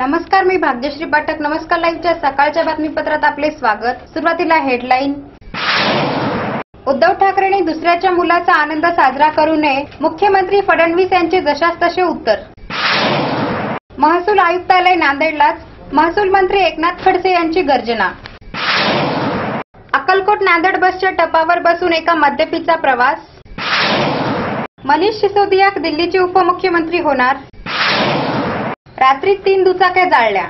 नमस्कार मी भाग्यश्री पाठक नमस्कार लाईव्हच्या सकाळच्या बातमीपत्रात आपले स्वागत. सुरुवातीला हेडलाईन. उद्धव ठाकरेंनी दुसऱ्याच्या मुलाचा आनंद साजरा करू नये. मुख्यमंत्री फडणवीस यांचे जशास तसे उत्तर. महसूल आयुक्तालय नांदेडलाच. महसूल मंत्री एकनाथ खडसे यांची गर्जना. अक्कलकोट नांदेड बसच्या टपावर बसून एका मद्यपीचा प्रवास. मनीष सिसोदिया दिल्लीचे उपमुख्यमंत्री होणार. रात्री तीन दुचाक्या जाळल्या.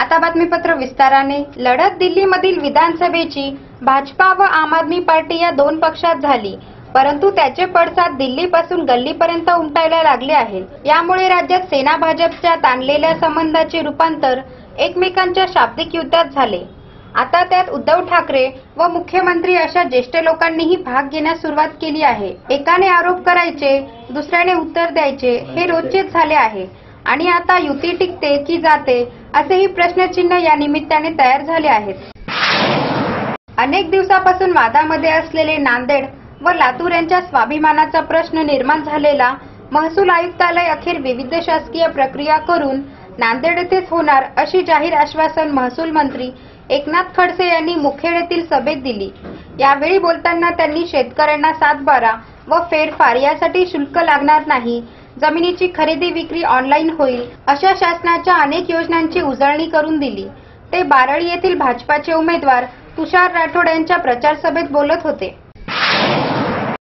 आता बातमीपत्र विस्ताराने. लढत दिल्लीमधील विधानसभेची भाजपा व आम आदमी पार्टी या दोन पक्षात झाली. परंतु त्याचे पडसाद दिल्लीपासून गल्लीपर्यंत उमटायला लागले आहे यामुळे राज्यात सेना भाजपच्या ताणलेल्या संबंधाचे रूपांतर एकमेकांच्या शाब्दिक युद्धात झाले. आता त्यात उद्धव ठाकरे व मुख्यमंत्री अशा ज्येष्ठ लोकांनीही भाग घेण्यास सुरुवात केली आहे. एकाने आरोप करायचे दुसऱ्याने उत्तर द्यायचे हे रोजचेच झाले आहे. आणि आता युती टिकते की जाते असेही प्रश्नचिन्ह या निमित्ताने तयार झाले आहेत. अनेक दिवसापासून वादामध्ये असलेले नांदेड व लातूर यांच्या स्वाभिमानाचा प्रश्न निर्माण झालेला महसूल आयुक्तालय अखेर विविध शासकीय प्रक्रिया करून नांदेड येथेच होणार अशी जाहीर आश्वासन महसूल मंत्री एकनाथ खडसे यांनी मुखेड येथील सभेत दिली. यावेळी बोलताना त्यांनी शेतकऱ्यांना सातबारा व फेरफार यासाठी शुल्क लागणार नाही जमिनीची खरेदी विक्री ऑनलाईन होईल अशा शासनाच्या अनेक योजनांची उजळणी करून दिली. ते बारळी येथील भाजपाचे उमेदवार तुषार राठोड यांच्या प्रचार सभेत बोलत होते.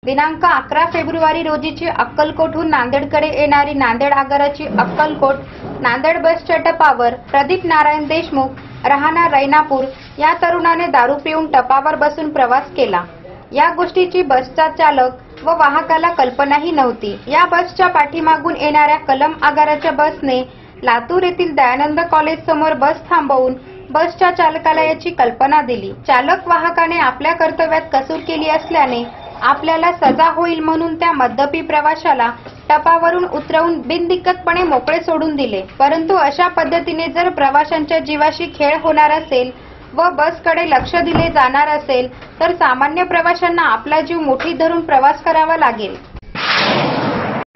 दिनांक अकरा फेब्रुवारी रोजीची अक्कलकोटहून नांदेडकडे येणारी नांदेड आगाराची अक्कलकोट नांदेड बसच्या टपावर प्रदीप नारायण देशमुख राहणार रैनापूर या तरुणाने दारू पिऊन टपावर बसून प्रवास केला. या गोष्टीची बसचा चालक व वाहकाला कल्पनाही नव्हती. या बसच्या पाठीमागून येणाऱ्या कलम आगाराच्या बसने लातूर येथील दयानंद कॉलेज समोर बस थांबवून बसच्या चालकाला याची कल्पना दिली. चालक वाहकाने आपल्या कर्तव्यात कसूर केली असल्याने आपल्याला सजा होईल म्हणून त्या मद्यपी प्रवाशाला टपावरून उतरवून बिनदिक्कतपणे मोकळे सोडून दिले. परंतु अशा पद्धतीने जर प्रवाशांच्या जीवाशी खेळ होणार असेल व बसकडे लक्ष दिले जाणार असेल तर सामान्य प्रवाशांना आपला जीव मोठी धरून प्रवास करावा लागेल.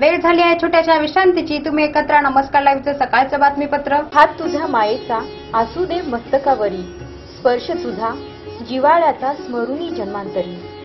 वेळ झाली आहे छोट्याशा विश्रांतीची. तुम्ही एकत्र नमस्कार. लाईव्हचं सकाळचं बातमीपत्र. हात तुझा मायेचा असू दे मस्तकावरी. स्पर्श तुझा. जिवाळ्याचा स्मरुणी जन्मांतरी.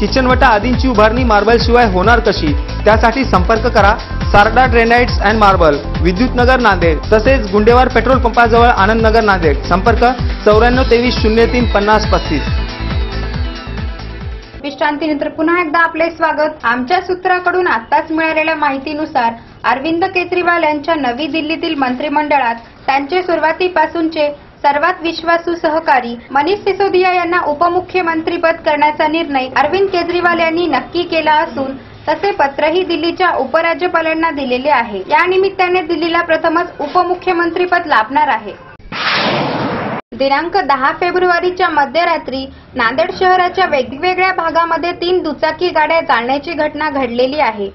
किचनवटा आदींची उभारणी मार्बलशिवाय होणार कशी? त्यासाठी संपर्क करा. सारडा ड्रेनाइट्स अँड मार्बल विद्युत नगर नांदेड तसेच गुंडेवार पेट्रोल पंपाजवळ आनंदनगर नांदेड. संपर्क चौऱ्याण्णव तेवीस शून्य तीन पन्नास पस्तीस. विश्रांतीनंतर पुन्हा एकदा आपले स्वागत. आमच्या सूत्राकडून आताच मिळालेल्या माहितीनुसार अरविंद केजरीवाल यांच्या नवी दिल्लीतील मंत्रिमंडळात त्यांचे सुरुवातीपासूनचे सर्वात विश्वासू सहकारी मनीष सिसोदिया यांना उपमुख्यमंत्रीपद करण्याचा निर्णय अरविंद केजरीवाल यांनी नक्की केला असून तसे पत्रही दिल्लीच्या उपराज्यपालांना दिलेले आहे. या निमित्ताने दिल्लीला प्रथमच उपमुख्यमंत्रीपद लाभणार आहे. दिनांक दहा फेब्रुवारीच्या मध्यरात्री नांदेड शहराच्या वेगवेगळ्या भागामध्ये तीन दुचाकी गाड्या जाळण्याची घटना घडलेली आहे.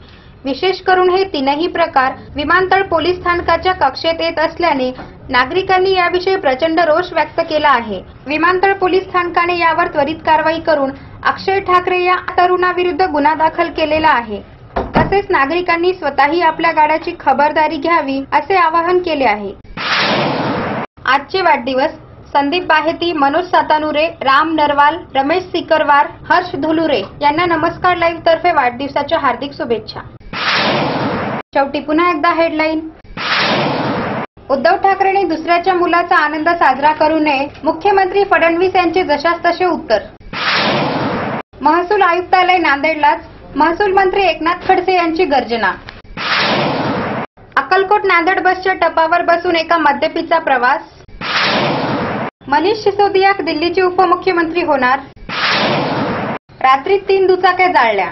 विशेष करून हे तीनही प्रकार विमानतळ पोलीस स्थानकाच्या कक्षेत येत असल्याने नागरिकांनी याविषयी प्रचंड रोष व्यक्त केला आहे. विमानतळ पोलीस स्थानकाने यावर त्वरित कारवाई करून अक्षय ठाकरे या तरुणाविरुद्ध गुन्हा दाखल केलेला आहे. तसेच नागरिकांनी स्वतःही आपल्या गाड्याची खबरदारी घ्यावी असे आवाहन केले आहे. आजचे वाढदिवस संदीप बाहेती मनोज सातानुरे राम नरवाल रमेश सिकरवार हर्ष धुलुरे यांना नमस्कार लाईव्ह तर्फे वाढदिवसाच्या हार्दिक शुभेच्छा. शेवटी पुन्हा एकदा हेडलाईन उद्धव ठाकरेंनी दुसऱ्याच्या मुलाचा आनंद साजरा करू नये मुख्यमंत्री फडणवीस यांचे जशास तसे उत्तर. महसूल आयुक्तालय नांदेडलाच महसूल मंत्री एकनाथ खडसे यांची गर्जना. अक्कलकोट नांदेड बसच्या टपावर बसून एका मद्यपीचा प्रवास. मनीष सिसोदिया दिल्लीचे उपमुख्यमंत्री होणार. रात्री तीन दुचाक्या जाळल्या.